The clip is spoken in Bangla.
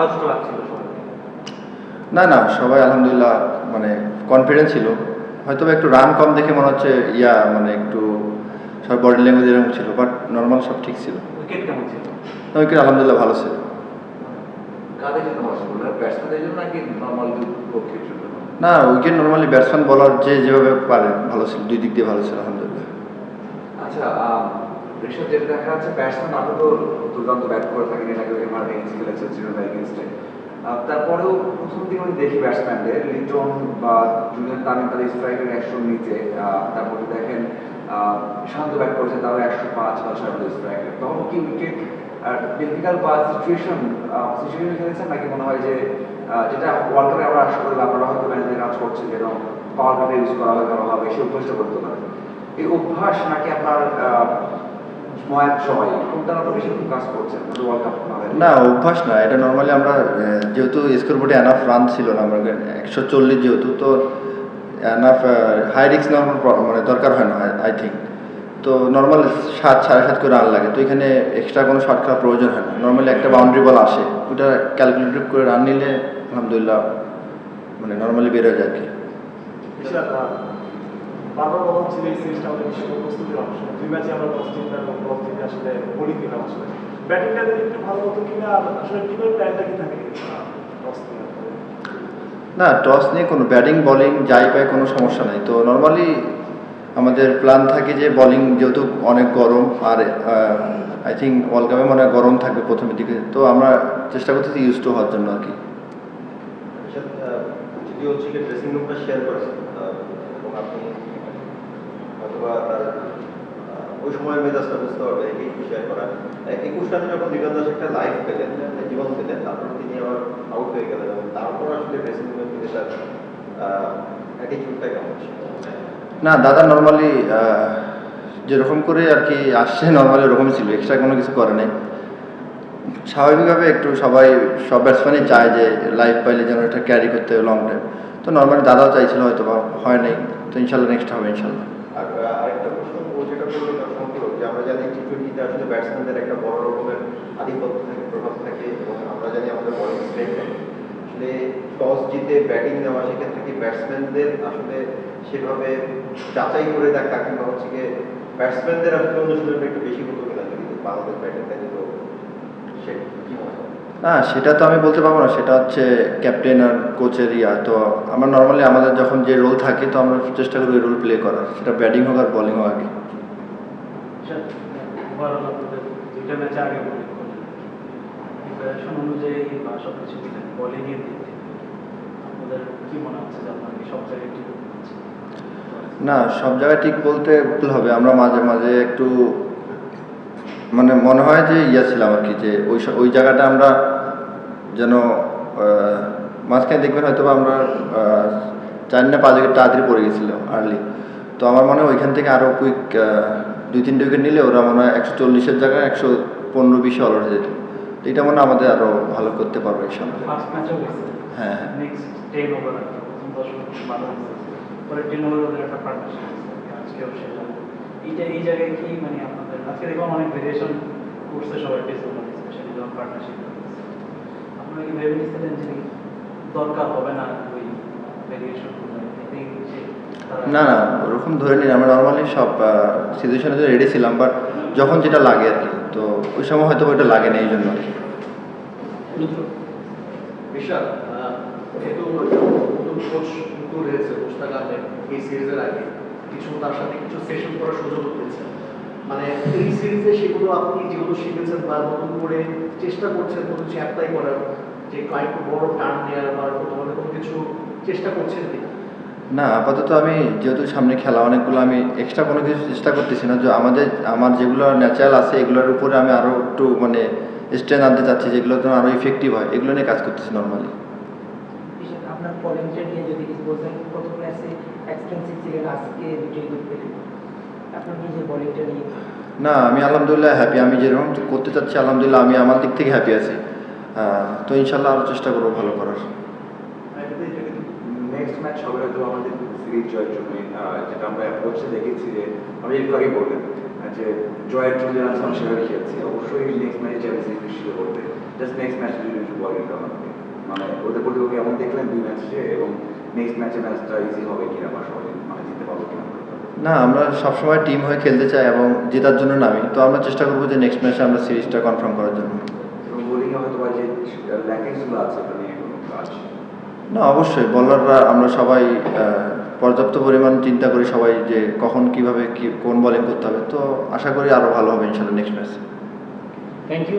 লাগছিল না না সবাই আলহামদুলিল্লাহ মানে কনফিডেন্স ছিল। হয়তো একটু রান কম দেখে মনে হচ্ছে ইয়া মানে একটু সব বডি ল্যাঙ্গুয়েজ এরকম ছিল বাট নর্মাল সব ঠিক ছিল। উইকেট কেমন ছিল? উইকেট আলহামদুলিল্লাহ ভালো ছিল। জন্য না উইকেট নর্মালি ব্যাটসম্যান বলার যে যেভাবে পারে ভালো ছিল দুই দিক দিয়ে ভালো ছিল আলহামদুলিল্লাহ। আচ্ছা ঋষভ যেটা দেখা যাচ্ছে ব্যাটসম্যান আপনি দুর্দান্ত ব্যাট করে থাকেন এর আগে এমআর এগেন্সে খেলেছেন শ্রীলঙ্কা এগেনস্টে তারপরেও প্রথম দিকে আমি দেখি ব্যাটসম্যানদের লিটন বা জুনিয়র তামিম তাদের স্ট্রাইকের একশো নিচে তারপর দেখেন শান্ত ব্যাট করেছে, তারও একশো পাঁচ বা ছয় স্ট্রাইকের তখন কি উইকেট ডিফিকাল্ট বা সিচুয়েশন সিচুয়েশন খেলেছেন? নাকি মনে হয় যে যেটা ওয়ার্ল্ড আমরা আশা করি আপনারা হয়তো ম্যানেজের কাজ করছেন, যেন পাওয়ার ইউজ করা হয় করা হবে সেই অভ্যাসটা করতে পারে এই অভ্যাস নাকি আপনার না অভ্যাস না এটা নর্মালি আমরা যেহেতু স্কোর বোর্ডে এনাফ রান ছিল না আমরা একশো চল্লিশ যেহেতু তো এনাফ হাই রিক্স নর্মাল মানে দরকার হয় না আই থিঙ্ক তো নর্মাল সাত সাড়ে সাত করে রান লাগে তো এখানে এক্সট্রা কোনো শর্ট খেলার প্রয়োজন হয় না। নর্মালি একটা বাউন্ডারি বল আসে ওটা ক্যালকুলেটিভ করে রান নিলে আলহামদুলিল্লাহ মানে নর্মালি বেরোয় যায় আর কি। বারবার বলা হচ্ছিল এই সিরিজটা আমাদের বিশ্বকাপ প্রস্তুতির অংশ দুই ম্যাচে আমরা টস জিতলাম এবং টস জিতে আসলে বোলিং দিলাম আসলে ব্যাটিংটা যদি একটু ভালো হতো কিনা আসলে টিমের প্ল্যানটা কি থাকে? টস না টস নিয়ে কোনো ব্যাটিং বলিং যাই পায় কোনো সমস্যা নাই। তো নর্মালি আমাদের প্ল্যান থাকে যে বলিং যেহেতু অনেক গরম আর আই থিঙ্ক ওয়ার্ল্ড কাপে মনে হয় গরম থাকবে প্রথমের দিকে। তো আমরা চেষ্টা করতেছি ইউজ টু হওয়ার জন্য আর কি। যদি হচ্ছে কি ড্রেসিং রুমটা শেয়ার আপনি অথবা তার ওই সময়ের মেজাজটা বুঝতে পারবে এই শেয়ার করা। একুশ রানে যখন লিটন দাস একটা লাইফ পেলেন, একটা জীবন পেলেন, তারপর তিনি আবার আউট হয়ে গেলেন এবং তারপর আসলে ড্রেসিং রুমের দিকে তার অ্যাটিটিউডটা কেমন ছিল? না, দাদা নর্মালি যেরকম করে আর কি আসছে নর্মালি ওরকমই ছিল এক্সট্রা কোনো কিছু করে নাই। স্বাভাবিকভাবে একটু সবাই, সব ব্যাটসম্যানই চায় যে লাইফ পাইলে যেন এটা ক্যারি করতে হবে লং টাইম তো নর্মালি দাদাও চাইছিল হয়তো বা হয় নাই। তো ইনশাল্লাহ নেক্সট হবে, ইনশাল্লাহ। জানি টি টোয়েন্টিতে আসলে ব্যাটসম্যানদের একটা বড় রকমের আধিপত্য থাকে, প্রভাব থাকে এবং আমরা জানি আমাদের বলিং স্ট্রেট আসলে টস জিতে ব্যাটিং নেওয়া সেক্ষেত্রে কি ব্যাটসম্যানদের আসলে সেভাবে যাচাই করে দেখা কিংবা হচ্ছে গিয়ে ব্যাটসম্যানদের আসলে অনুশীলনটা একটু বেশি হতো কিনা যদি বাংলাদেশ ব্যাটিংটা নিত সে কি মনে হয়? না, সেটা তো আমি বলতে পারব না, সেটা হচ্ছে ক্যাপ্টেন আর কোচের ইয়া। তো আমরা নর্মালি আমাদের যখন যে রোল থাকে, তো আমরা চেষ্টা করি রোল প্লে করার, সেটা ব্যাটিং হোক আর বলিং হোক আগে। দুইটা ম্যাচে আগে প্রিপারেশন অনুযায়ী বা সব কিছু বোলিংয়ের দিক থেকে আপনাদের মনে হচ্ছে যে আপনার সব জায়গায় না, সব জায়গায় ঠিক বলতে ভুল হবে। আমরা মাঝে মাঝে একটু মানে মনে হয় যে ইয়া ছিলাম আর কি, যে ওই ওই জায়গাটা আমরা যেন মাঝখানে দেখবেন হয়তো আমরা চার না পাঁচ উইকেট তাড়াতাড়ি পড়ে গেছিল আর্লি তো আমার মনে হয় ওইখান থেকে আরও কুইক দুই তিনটে উইকেট নিলে ওরা মনে হয় একশো চল্লিশের জায়গায় একশো পনেরো বিশে অল হয়ে যেত। তো এটা মনে হয় আমাদের আরও ভালো করতে পারবে ম্যাচও হ্যাঁ দরকার হবে না ওই ভেরিয়েশন না না, ওরকম ধরে নিন, আমরা নর্মালি সব সিচুয়েশনে তো রেডি ছিলাম বাট যখন যেটা লাগে আর কি, তো ওই সময় হয়তো ওইটা লাগে না, এই জন্য আর কি। কিছু তার সাথে কিছু সেশন সুযোগ মানে এই সিরিজে সেগুলো আপনি যেগুলো শিখেছেন নতুন করে চেষ্টা করছেন, কোনো যে বড় কোনো কিছু চেষ্টা করছেন কি না আপাতত আমি যেহেতু সামনে খেলা অনেকগুলো আমি এক্সট্রা কোনো কিছু চেষ্টা করতেছি না। যে আমাদের আমার যেগুলো ন্যাচারাল আছে এগুলোর উপরে আমি আরও একটু মানে স্ট্রেন আনতে চাচ্ছি যেগুলো তো আরও ইফেক্টিভ হয় এগুলো নিয়ে কাজ করতেছি নর্মালি না আমি আলহামদুলিল্লাহ হ্যাপি আমি যেরকম করতে চাচ্ছি আলহামদুলিল্লাহ আমি আমার দিক থেকে হ্যাপি আছি। তো ইনশাল্লাহ আরও চেষ্টা করব ভালো করার। নেক্সট ম্যাচ হবে হয়তো আমাদের সিরিজ জয়ের জন্য যেটা আমরা অ্যাপ্রোচে দেখেছি যে আমি একটু আগে বললেন যে জয়ের জন্য যারা আমরা সেভাবে খেলছি। অবশ্যই নেক্সট ম্যাচে চ্যাম্পিয়ন্স নিশ্চিত করবে জাস্ট নেক্সট ম্যাচ যদি একটু বলেন হবে? মানে ওদের প্রতিপক্ষ এমন দেখলেন দুই ম্যাচে এবং নেক্সট ম্যাচে ম্যাচটা ইজি হবে কিনা বা সবাই মানে জিততে পারব কিনা না আমরা সবসময় টিম হয়ে খেলতে চাই এবং জেতার জন্য নামি। তো আমরা চেষ্টা করব যে নেক্সট ম্যাচে আমরা সিরিজটা কনফার্ম করার জন্য। বোলিংয়ে হয়তো বা যে ল্যাকিংসগুলো আছে কোনো কাজ না, অবশ্যই। বলাররা আমরা সবাই পর্যাপ্ত পরিমাণ চিন্তা করি সবাই যে কখন কীভাবে কি, কোন বলিং করতে হবে। তো আশা করি আরও ভালো হবে ইনশাল্লাহ নেক্সট ম্যাচ থ্যাংক ইউ